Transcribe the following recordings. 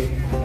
ส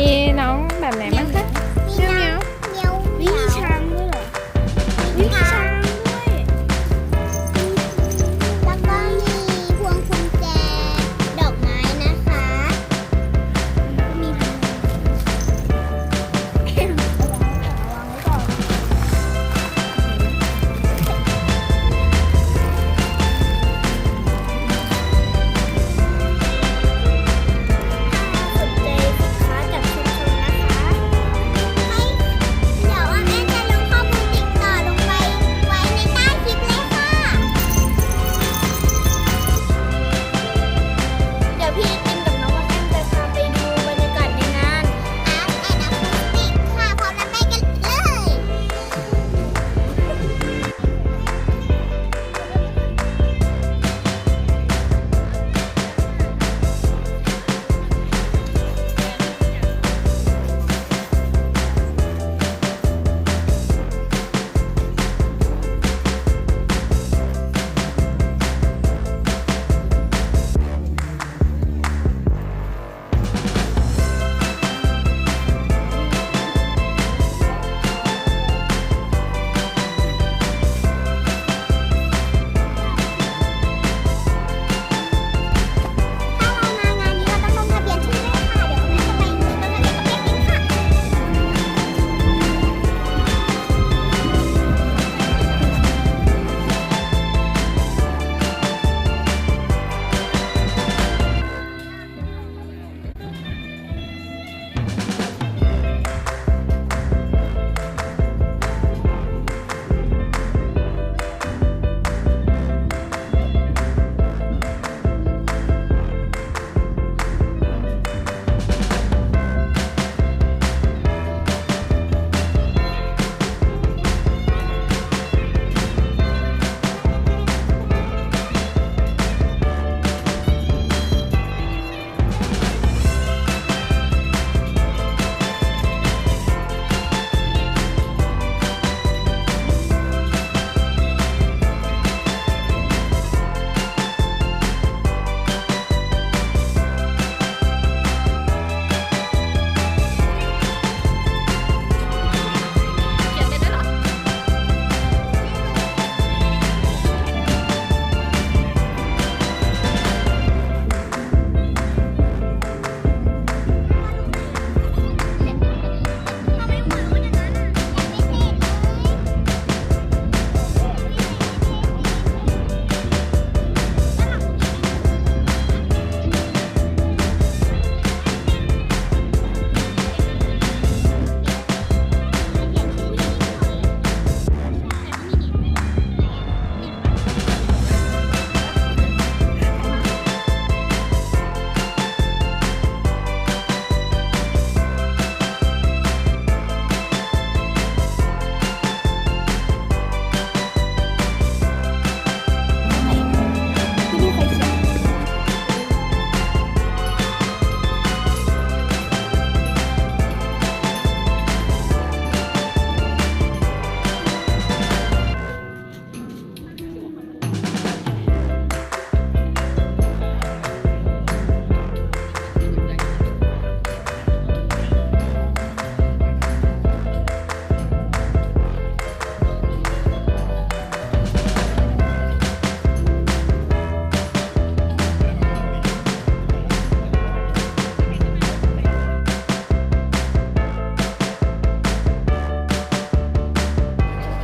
มี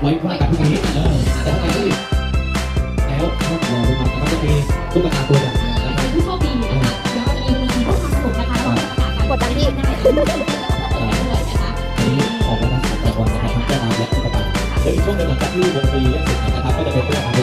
ไว้ไว้กับพวกนี้เออแต่ถ้าใครที่แล้วถ้ารอลงมาแล้วก็จะมีตุ๊กตาตัวอย่างนะผู้โชคดีนะคะเดี๋ยวเรจะมีรางวัลผู้ทำสนุกนะคะเราจะประกาศกดดันพี่ได้เลยนะคะอันนี้ออกมาทำสองรางวัลนะครับทั้งเจ้านายและตุ๊กตาเดี๋ยวอีกช่วงหนึ่งหลังจากที่วงดนตรีเสร็จนะครับก็จะเป็นเรื่องของ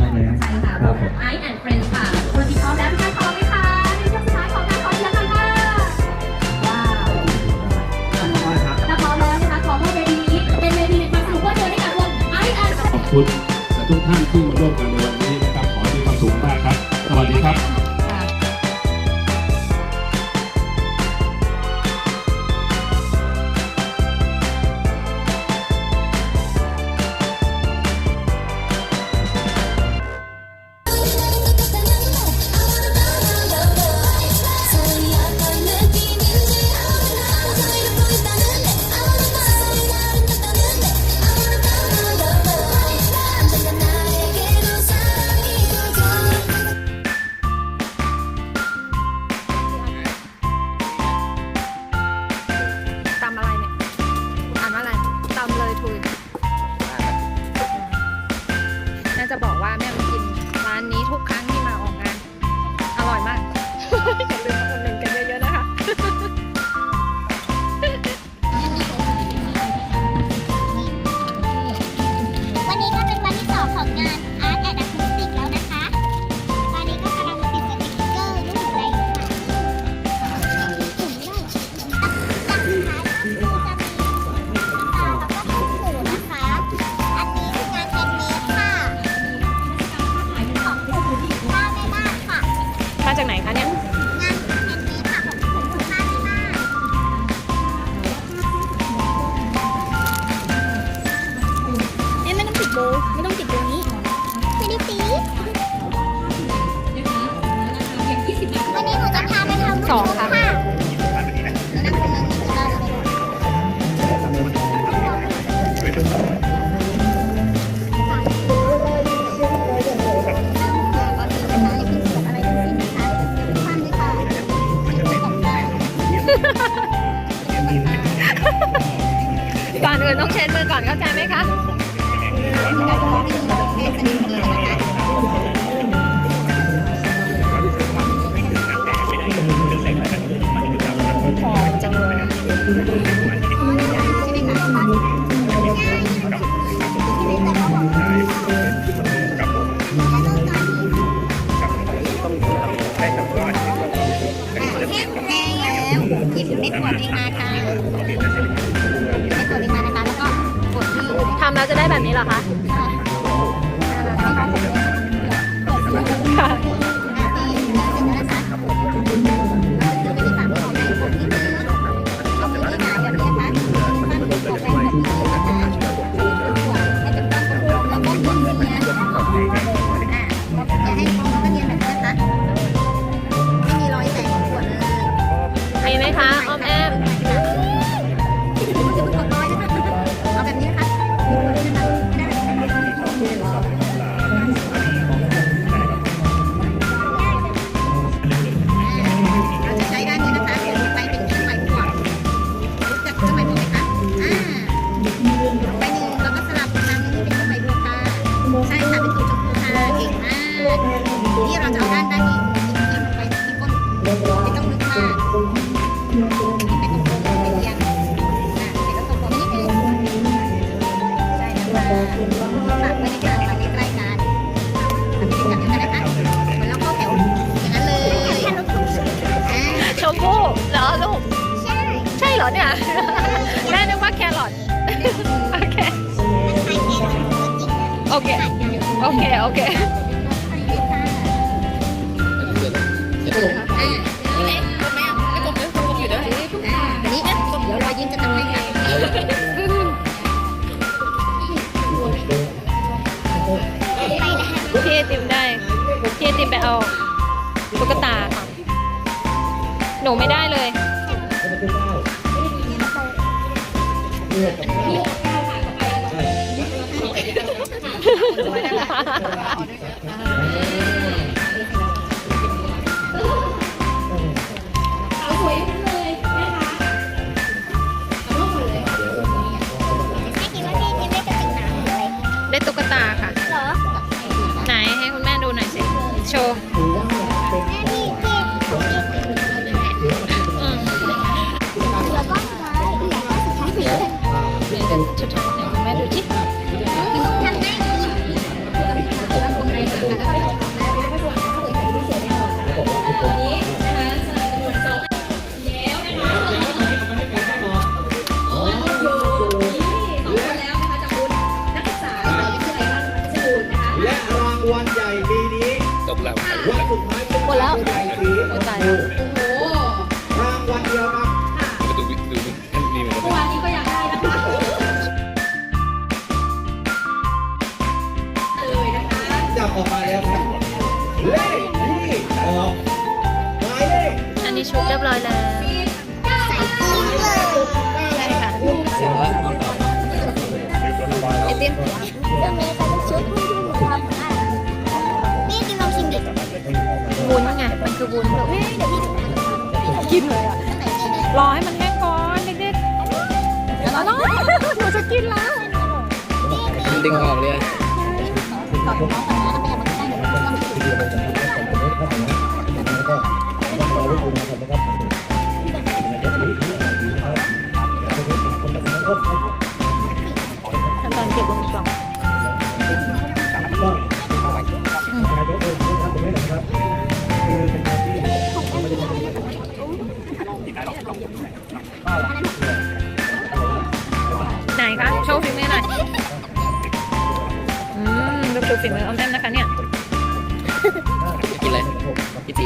ไอซ์แอนด์เฟรนด์ค่ะคนที่พร้อมแล้วทุกท่นพร้อไหมคะในช่สุดท้ายของการขอเสียงหน้าว้าพร้อแล้วนะคะขอให้เวทีนี้เป็นเวทีแามสุขเเจอได้กับวงไอซ์แอนด์ขอบคุณทุกท่านที่ เช็ดมือก่อนเข้าใจไหมคะ เหรอเนี่ย แม่นึกว่าแครอทโอเค โอเค โอเค โอเค อ่า ชุดเรียบร้อยแล้วใส่ชิ้นเลยใช่ค่ะไอติมตรงนี้เป็นชุดที่ดูความอะนี่ติมลองชิมดิวุ้นไงมันคือวุ้นเฮ้ยดี๋ยวกเลยอ่รอให้มันแห้งก่อนเด็กๆแล้วองหนูจะกินแล้วมันดึงออกเลยต้องกับน้องจะไปยังมันก็ได้หนูต้อง ไหนคะโชว์ฝีมือหน่อยอืมดูโชว์ฝีมือออมแอมนะคะเนี่ย กินเลยกินสิ